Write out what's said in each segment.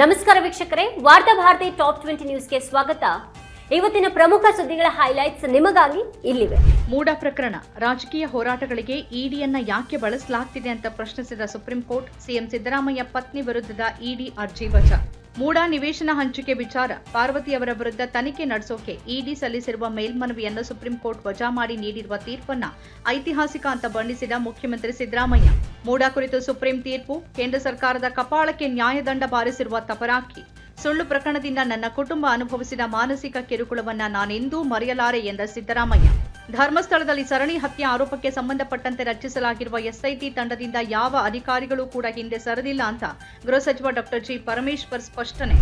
ನಮಸ್ಕಾರ ವೀಕ್ಷಕರೇ, ವಾರ್ತಾ ಭಾರತಿ ಟಾಪ್ ಟ್ವೆಂಟಿ ನ್ಯೂಸ್ಗೆ ಸ್ವಾಗತ. ಇವತ್ತಿನ ಪ್ರಮುಖ ಸುದ್ದಿಗಳ ಹೈಲೈಟ್ಸ್ ನಿಮಗಾಗಿ ಇಲ್ಲಿವೆ. ಮೂಡ ಪ್ರಕರಣ, ರಾಜಕೀಯ ಹೋರಾಟಗಳಿಗೆ ಇಡಿಯನ್ನ ಯಾಕೆ ಬಳಸಲಾಗ್ತಿದೆ ಅಂತ ಪ್ರಶ್ನಿಸಿದ ಸುಪ್ರೀಂ ಕೋರ್ಟ್, ಸಿಎಂ ಸಿದ್ದರಾಮಯ್ಯ ಪತ್ನಿ ವಿರುದ್ಧದ ಇಡಿ ಅರ್ಜಿ ವಜಾ. ಮೂಡ ನಿವೇಶನ ಹಂಚಿಕೆ ವಿಚಾರ. ಪಾರ್ವತಿ ಅವರ ವಿರುದ್ಧ ತನಿಖೆ ನಡೆಸೋಕೆ ಇಡಿ ಸಲ್ಲಿಸಿರುವ ಮೇಲ್ಮನವಿಯನ್ನು ಸುಪ್ರೀಂ ಕೋರ್ಟ್ ವಜಾ ಮಾಡಿ ನೀಡಿರುವ ತೀರ್ಪನ್ನ ಐತಿಹಾಸಿಕ ಅಂತ ಬಣ್ಣಿಸಿದ ಮುಖ್ಯಮಂತ್ರಿ ಸಿದ್ದರಾಮಯ್ಯ. ಮೂಡಾ ಕುರಿತು ಸುಪ್ರೀಂ ತೀರ್ಪು, ಕೇಂದ್ರ ಸರ್ಕಾರದ ಕಪಾಳಕ್ಕೆ ನ್ಯಾಯದಂಡ ಬಾರಿಸಿರುವ ತಪರಾಕಿ. ಸುಳ್ಳು ಪ್ರಕರಣದಿಂದ ನನ್ನ ಕುಟುಂಬ ಅನುಭವಿಸಿದ ಮಾನಸಿಕ ಕಿರುಕುಳವನ್ನ ನಾನೆಂದೂ ಮರೆಯಲಾರೆ ಎಂದ ಸಿದ್ದರಾಮಯ್ಯ. ಧರ್ಮಸ್ಥಳದಲ್ಲಿ ಸರಣಿ ಹತ್ಯೆ ಆರೋಪಕ್ಕೆ ಸಂಬಂಧಪಟ್ಟಂತೆ ರಚಿಸಲಾಗಿರುವ ಎಸ್ಐಟಿ ತಂಡದಿಂದ ಯಾವ ಅಧಿಕಾರಿಗಳು ಕೂಡ ಹಿಂದೆ ಸರದಿಲ್ಲ ಅಂತ ಗೃಹ ಸಚಿವ ಡಾಕ್ಟರ್ ಜಿ ಪರಮೇಶ್ವರ್ ಸ್ಪಷ್ಟನೆ.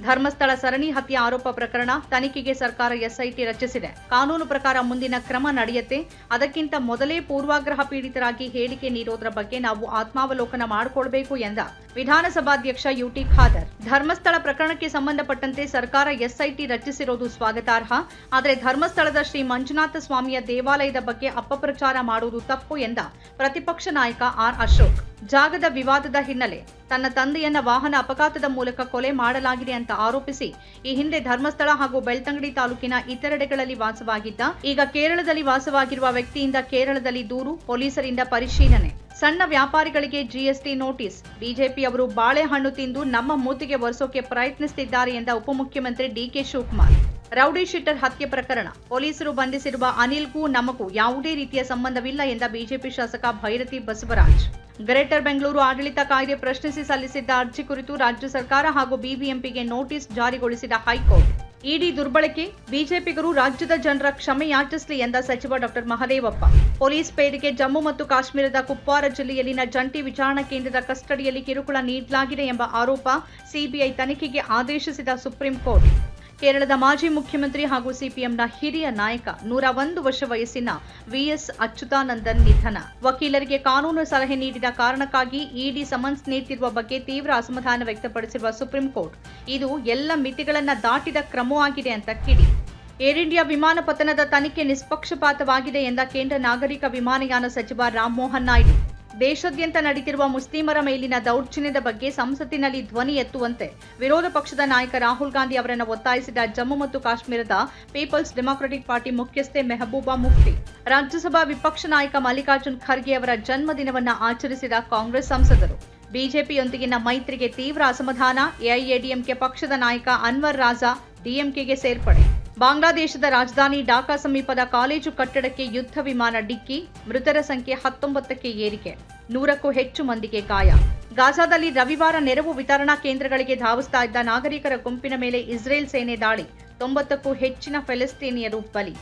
ಧರ್ಮಸ್ಥಳ ಸರಣಿ ಹತ್ಯೆ ಆರೋಪ ಪ್ರಕರಣ ತನಿಖೆಗೆ ಸರ್ಕಾರ ಎಸ್ಐಟಿ ರಚಿಸಿದೆ. ಕಾನೂನು ಪ್ರಕಾರ ಮುಂದಿನ ಕ್ರಮ ನಡೆಯುತ್ತೆ. ಅದಕ್ಕಿಂತ ಮೊದಲೇ ಪೂರ್ವಾಗ್ರಹ ಪೀಡಿತರಾಗಿ ಹೇಳಿಕೆ ನೀಡೋದ್ರ ಬಗ್ಗೆ ನಾವು ಆತ್ಮಾವಲೋಕನ ಮಾಡಿಕೊಳ್ಬೇಕು ಎಂದ ವಿಧಾನಸಭಾಧ್ಯಕ್ಷ ಯುಟಿ ಖಾದರ್. ಧರ್ಮಸ್ಥಳ ಪ್ರಕರಣಕ್ಕೆ ಸಂಬಂಧಪಟ್ಟಂತೆ ಸರ್ಕಾರ ಎಸ್ಐಟಿ ರಚಿಸಿರೋದು ಸ್ವಾಗತಾರ್ಹ. ಆದರೆ ಧರ್ಮಸ್ಥಳದ ಶ್ರೀ ಮಂಜುನಾಥ ಸ್ವಾಮಿಯ ದೇವಾಲಯದ ಬಗ್ಗೆ ಅಪಪ್ರಚಾರ ಮಾಡುವುದು ತಪ್ಪು ಎಂದ ಪ್ರತಿಪಕ್ಷ ನಾಯಕ ಆರ್ ಅಶೋಕ್. ಜಾಗದ ವಿವಾದದ ಹಿನ್ನೆಲೆ ತನ್ನ ತಂದೆಯನ್ನ ವಾಹನ ಅಪಘಾತದ ಮೂಲಕ ಕೊಲೆ ಮಾಡಲಾಗಿದೆ ಅಂತ ಆರೋಪಿಸಿ ಈ ಹಿಂದೆ ಧರ್ಮಸ್ಥಳ ಹಾಗೂ ಬೆಳ್ತಂಗಡಿ ತಾಲೂಕಿನ ಇತರೆಡೆಗಳಲ್ಲಿ ವಾಸವಾಗಿದ್ದ, ಈಗ ಕೇರಳದಲ್ಲಿ ವಾಸವಾಗಿರುವ ವ್ಯಕ್ತಿಯಿಂದ ಕೇರಳದಲ್ಲಿ ದೂರು, ಪೊಲೀಸರಿಂದ ಪರಿಶೀಲನೆ. ಸಣ್ಣ ವ್ಯಾಪಾರಿಗಳಿಗೆ ಜಿಎಸ್ಟಿ ನೋಟಿಸ್. ಬಿಜೆಪಿ ಅವರು ಬಾಳೆಹಣ್ಣು ತಿಂದು ನಮ್ಮ ಮೂತಿಗೆ ಒರೆಸೋಕೆ ಪ್ರಯತ್ನಿಸುತ್ತಿದ್ದಾರೆ ಎಂದ ಉಪಮುಖ್ಯಮಂತ್ರಿ ಡಿಕೆ ಶಿವಕುಮಾರ್. ರೌಡಿ ಶೀಟರ್ ಹತ್ಯೆ ಪ್ರಕರಣ. ಪೊಲೀಸರು ಬಂಧಿಸಿರುವ ಅನಿಲ್ಗೂ ನಮಗೂ ಯಾವುದೇ ರೀತಿಯ ಸಂಬಂಧವಿಲ್ಲ ಎಂದ ಬಿಜೆಪಿ ಶಾಸಕ ಭೈರತಿ ಬಸವರಾಜ್. ಗ್ರೇಟರ್ ಬೆಂಗಳೂರು ಆಡಳಿತ ಕಾಯ್ದೆ ಪ್ರಶ್ನಿಸಿ ಸಲ್ಲಿಸಿದ್ದ ಅರ್ಜಿ ಕುರಿತು ರಾಜ್ಯ ಸರ್ಕಾರ ಹಾಗೂ ಬಿಬಿಎಂಪಿಗೆ ನೋಟಿಸ್ ಜಾರಿಗೊಳಿಸಿದ ಹೈಕೋರ್ಟ್. ಇಡಿ ದುರ್ಬಳಕೆ, ಬಿಜೆಪಿಗರು ರಾಜ್ಯದ ಜನರ ಕ್ಷಮೆ ಯಾಚಿಸಲಿ ಎಂದ ಸಚಿವ ಡಾಕ್ಟರ್ ಮಹದೇವಪ್ಪ. ಪೊಲೀಸ್ ಪೇದೆಗೆ ಜಮ್ಮು ಮತ್ತು ಕಾಶ್ಮೀರದ ಕುಪ್ವಾರ ಜಿಲ್ಲೆಯಲ್ಲಿನ ಜಂಟಿ ವಿಚಾರಣಾ ಕೇಂದ್ರದ ಕಸ್ಟಡಿಯಲ್ಲಿ ಕಿರುಕುಳ ನೀಡಲಾಗಿದೆ ಎಂಬ ಆರೋಪ ಸಿಬಿಐ ತನಿಖೆಗೆ ಆದೇಶಿಸಿದ ಸುಪ್ರೀಂ ಕೋರ್ಟ್. ಕೇರಳದ ಮಾಜಿ ಮುಖ್ಯಮಂತ್ರಿ ಹಾಗೂ ಸಿಪಿಎಂನ ಹಿರಿಯ ನಾಯಕ ನೂರ ಒಂದು ವರ್ಷ ವಯಸ್ಸಿನ ವಿಎಸ್ ಅಚ್ಯುತಾನಂದನ್ ನಿಧನ. ವಕೀಲರಿಗೆ ಕಾನೂನು ಸಲಹೆ ನೀಡಿದ ಕಾರಣಕ್ಕಾಗಿ ಇಡಿ ಸಮನ್ಸ್ ನೀಡುತ್ತಿರುವ ಬಗ್ಗೆ ತೀವ್ರ ಅಸಮಾಧಾನ ವ್ಯಕ್ತಪಡಿಸಿರುವ ಸುಪ್ರೀಂ ಕೋರ್ಟ್, ಇದು ಎಲ್ಲ ಮಿತಿಗಳನ್ನು ದಾಟಿದ ಕ್ರಮವಾಗಿದೆ ಅಂತ ಕಿಡಿ. ಏರ್ ಇಂಡಿಯಾ ವಿಮಾನ ಪತನದ ತನಿಖೆ ನಿಷ್ಪಕ್ಷಪಾತವಾಗಿದೆ ಎಂದ ಕೇಂದ್ರ ನಾಗರಿಕ ವಿಮಾನಯಾನ ಸಚಿವ ರಾಮಮೋಹನ್ ನಾಯ್ಡು. ದೇಶಾದ್ಯಂತ ನಡೆದಿರುವ ಮುಸ್ಲಿಮರ ಮೇಲಿನ ದೌರ್ಜನ್ಯದ ಬಗ್ಗೆ ಸಂಸತ್ತಿನಲ್ಲಿ ಧ್ವನಿ ಎತ್ತುವಂತೆ ವಿರೋಧ ಪಕ್ಷದ ನಾಯಕ ರಾಹುಲ್ ಗಾಂಧಿ ಅವರನ್ನು ಒತ್ತಾಯಿಸಿದ ಜಮ್ಮು ಮತ್ತು ಕಾಶ್ಮೀರದ ಪೀಪಲ್ಸ್ ಡೆಮಾಕ್ರೆಟಿಕ್ ಪಾರ್ಟಿ ಮುಖ್ಯಸ್ಥೆ ಮೆಹಬೂಬಾ ಮುಫ್ತಿ. ರಾಜ್ಯಸಭಾ ವಿಪಕ್ಷ ನಾಯಕ ಮಲ್ಲಿಕಾರ್ಜುನ್ ಖರ್ಗೆ ಅವರ ಜನ್ಮದಿನವನ್ನ ಆಚರಿಸಿದ ಕಾಂಗ್ರೆಸ್ ಸಂಸದರು. ಬಿಜೆಪಿಯೊಂದಿಗಿನ ಮೈತ್ರಿಗೆ ತೀವ್ರ ಅಸಮಾಧಾನ, ಎಐಎಡಿಎಂಕೆ ಪಕ್ಷದ ನಾಯಕ ಅನ್ವರ್ ರಾಜಾ ಡಿಎಂಕೆಗೆ ಸೇರ್ಪಡೆ. ಬಾಂಗ್ಲಾದೇಶದ ರಾಜಧಾನಿ ಢಾಕಾ ಸಮೀಪದ ಕಾಲೇಜು ಕಟ್ಟಡಕ್ಕೆ ಯುದ್ಧ ವಿಮಾನ ಡಿಕ್ಕಿ, ಮೃತರ ಸಂಖ್ಯೆ ಹತ್ತೊಂಬತ್ತಕ್ಕೆ ಏರಿಕೆ, ನೂರಕ್ಕೂ ಹೆಚ್ಚು ಮಂದಿಗೆ ಗಾಯ. ಗಾಜಾದಲ್ಲಿ ರವಿವಾರ ನೆರವು ವಿತರಣಾ ಕೇಂದ್ರಗಳಿಗೆ ಧಾವಿಸ್ತಾ ಇದ್ದ ನಾಗರಿಕರ ಗುಂಪಿನ ಮೇಲೆ ಇಸ್ರೇಲ್ ಸೇನೆ ದಾಳಿ, ತೊಂಬತ್ತಕ್ಕೂ ಹೆಚ್ಚಿನ ಫೆಲೆಸ್ತೀನಿಯರು ಬಲಿ.